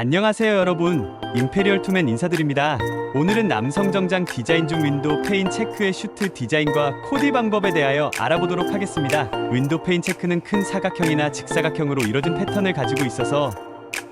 안녕하세요 여러분. 임페리얼 투맨 인사드립니다. 오늘은 남성 정장 디자인 중 윈도우 페인 체크의 슈트 디자인과 코디 방법에 대하여 알아보도록 하겠습니다. 윈도우 페인 체크는 큰 사각형이나 직사각형으로 이뤄진 패턴을 가지고 있어서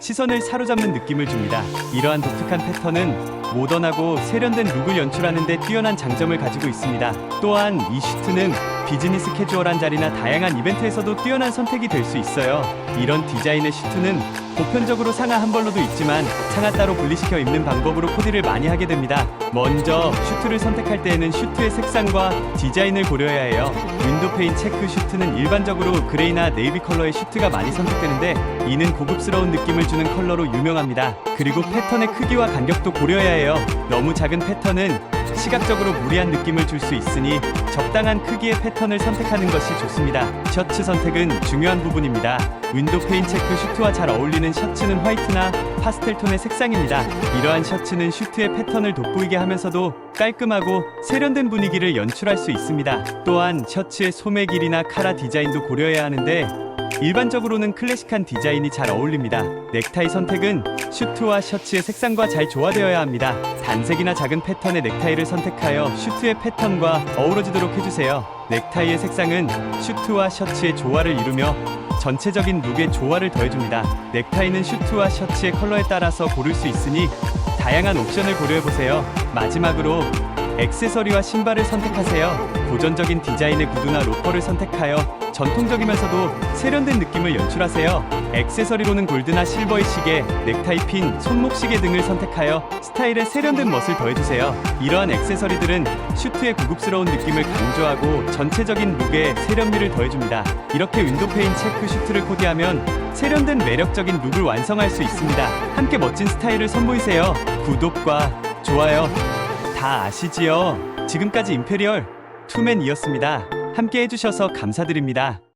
시선을 사로잡는 느낌을 줍니다. 이러한 독특한 패턴은 모던하고 세련된 룩을 연출하는 데 뛰어난 장점을 가지고 있습니다. 또한 이 슈트는 비즈니스 캐주얼한 자리나 다양한 이벤트에서도 뛰어난 선택이 될 수 있어요. 이런 디자인의 슈트는 보편적으로 상하 한 벌로도 있지만 상하 따로 분리시켜 입는 방법으로 코디를 많이 하게 됩니다. 먼저 슈트를 선택할 때에는 슈트의 색상과 디자인을 고려해야 해요. 윈도페인 체크 슈트는 일반적으로 그레이나 네이비 컬러의 슈트가 많이 선택되는데 이는 고급스러운 느낌을 주는 컬러로 유명합니다. 그리고 패턴의 크기와 간격도 고려해야 해요. 너무 작은 패턴은 시각적으로 무리한 느낌을 줄 수 있으니 적당한 크기의 패턴을 선택하는 것이 좋습니다. 셔츠 선택은 중요한 부분입니다. 윈도페인 체크 슈트와 잘 어울리는 셔츠는 화이트나 파스텔 톤의 색상입니다. 이러한 셔츠는 슈트의 패턴을 돋보이게 하면서도 깔끔하고 세련된 분위기를 연출할 수 있습니다. 또한 셔츠의 소매 길이나 카라 디자인도 고려해야 하는데 일반적으로는 클래식한 디자인이 잘 어울립니다. 넥타이 선택은 슈트와 셔츠의 색상과 잘 조화되어야 합니다. 단색이나 작은 패턴의 넥타이를 선택하여 슈트의 패턴과 어우러지도록 해주세요. 넥타이의 색상은 슈트와 셔츠의 조화를 이루며 전체적인 룩의 조화를 더해줍니다. 넥타이는 슈트와 셔츠의 컬러에 따라서 고를 수 있으니 다양한 옵션을 고려해보세요. 마지막으로 액세서리와 신발을 선택하세요. 고전적인 디자인의 구두나 로퍼를 선택하여 전통적이면서도 세련된 느낌을 연출하세요. 액세서리로는 골드나 실버의 시계, 넥타이 핀, 손목 시계 등을 선택하여 스타일에 세련된 멋을 더해주세요. 이러한 액세서리들은 슈트의 고급스러운 느낌을 강조하고 전체적인 룩에 세련미를 더해줍니다. 이렇게 윈도페인 체크 슈트를 코디하면 세련된 매력적인 룩을 완성할 수 있습니다. 함께 멋진 스타일을 선보이세요. 구독과 좋아요 다 아시지요? 지금까지 임페리얼 투맨이었습니다. 함께 해주셔서 감사드립니다.